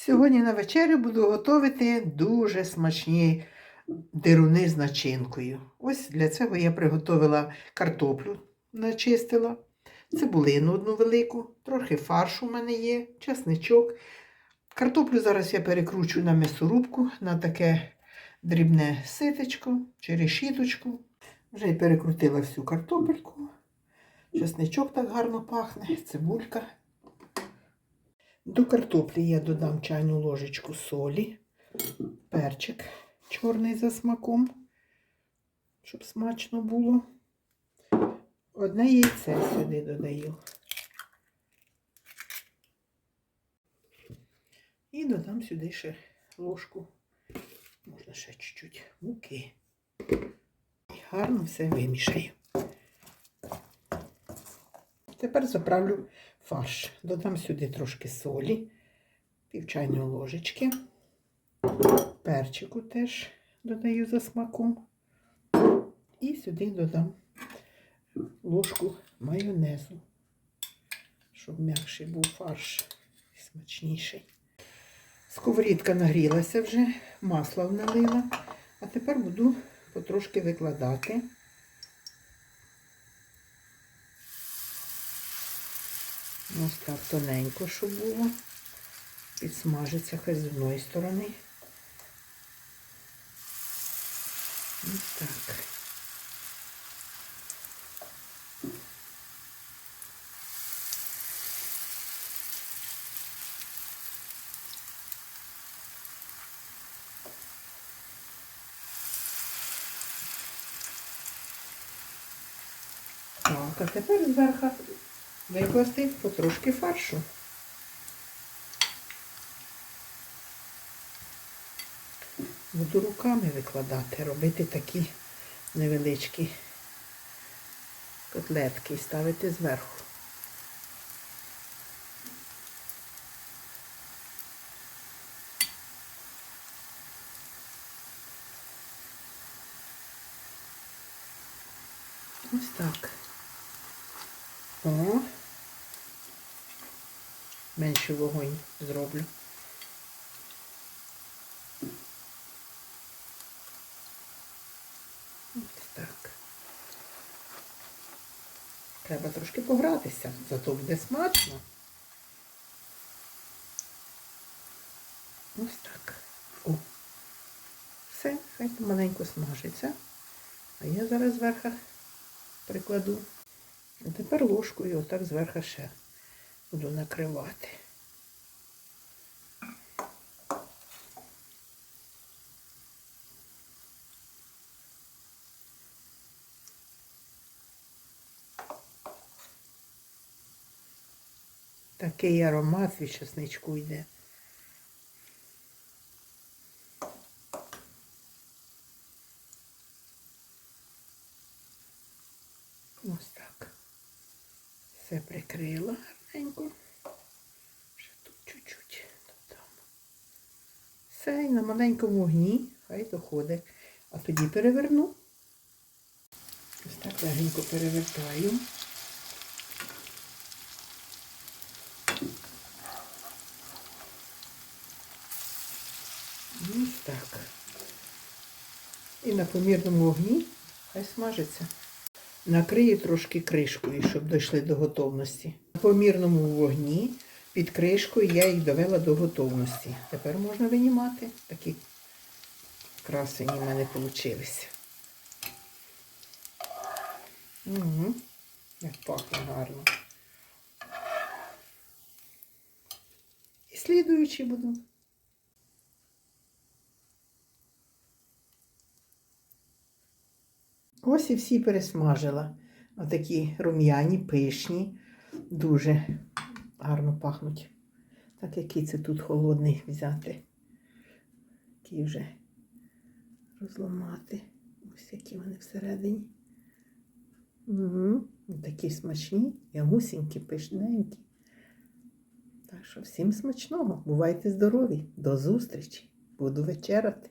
Сьогодні на вечерю буду готувати дуже смачні дируни з начинкою. Ось для цього я приготувала картоплю, начистила, цибулину одну велику, трохи фаршу в мене є, чесничок. Картоплю зараз я перекручу на м'ясорубку, на таке дрібне ситечко чи решіточку. Вже перекрутила всю картопельку. Чесничок так гарно пахне, цибулька. До картоплі я додам чайну ложечку солі, перчик чорний за смаком, щоб смачно було. Одне яйце сюди додаю. І додам сюди ще ложку, можна ще чуть-чуть муки. І гарно все вимішаю. Тепер заправлю фарш. Додам сюди трошки солі, пів чайної ложечки, перчику теж додаю за смаком. І сюди додам ложку майонезу, щоб м'якший був фарш і смачніший. Сковорідка нагрілася вже, масло налила, а тепер буду потрошки викладати. Ось так тоненько, щоб було. Підсмажиться хай з одної сторони. Ось так. Так, а тепер зверху викласти потрошки фаршу. Буду руками викладати, робити такі невеличкі котлетки і ставити зверху. Ось так. О, менше вогонь зроблю. Ось так. Треба трошки погратися, зато буде смачно. Ось так. О. Все, хай маленько смажиться. А я зараз зверху прикладу. А тепер ложкою отак зверху ще буду накривати. Такий аромат від чесничку йде. Ось так. Все прикрила гарненько. Ще тут чуть-чуть. Все, і на маленькому вогні хай доходить. А тоді переверну. Ось так легенько перевертаю. Ось так. І на помірному вогні хай смажиться. Накрию трошки кришкою, щоб дійшли до готовності. На помірному вогні під кришкою я їх довела до готовності. Тепер можна винімати. Такі красені в мене вийшли. Угу. Як пахне гарно. І слідуючі буду. Ось і всі пересмажила. Отакі рум'яні, пишні, дуже гарно пахнуть. Так який це тут холодний взяти. Такий вже розламати. Ось які вони всередині. Угу. Такі смачні, ягусінькі, пишненькі. Так що всім смачного. Бувайте здорові. До зустрічі. Буду вечеряти.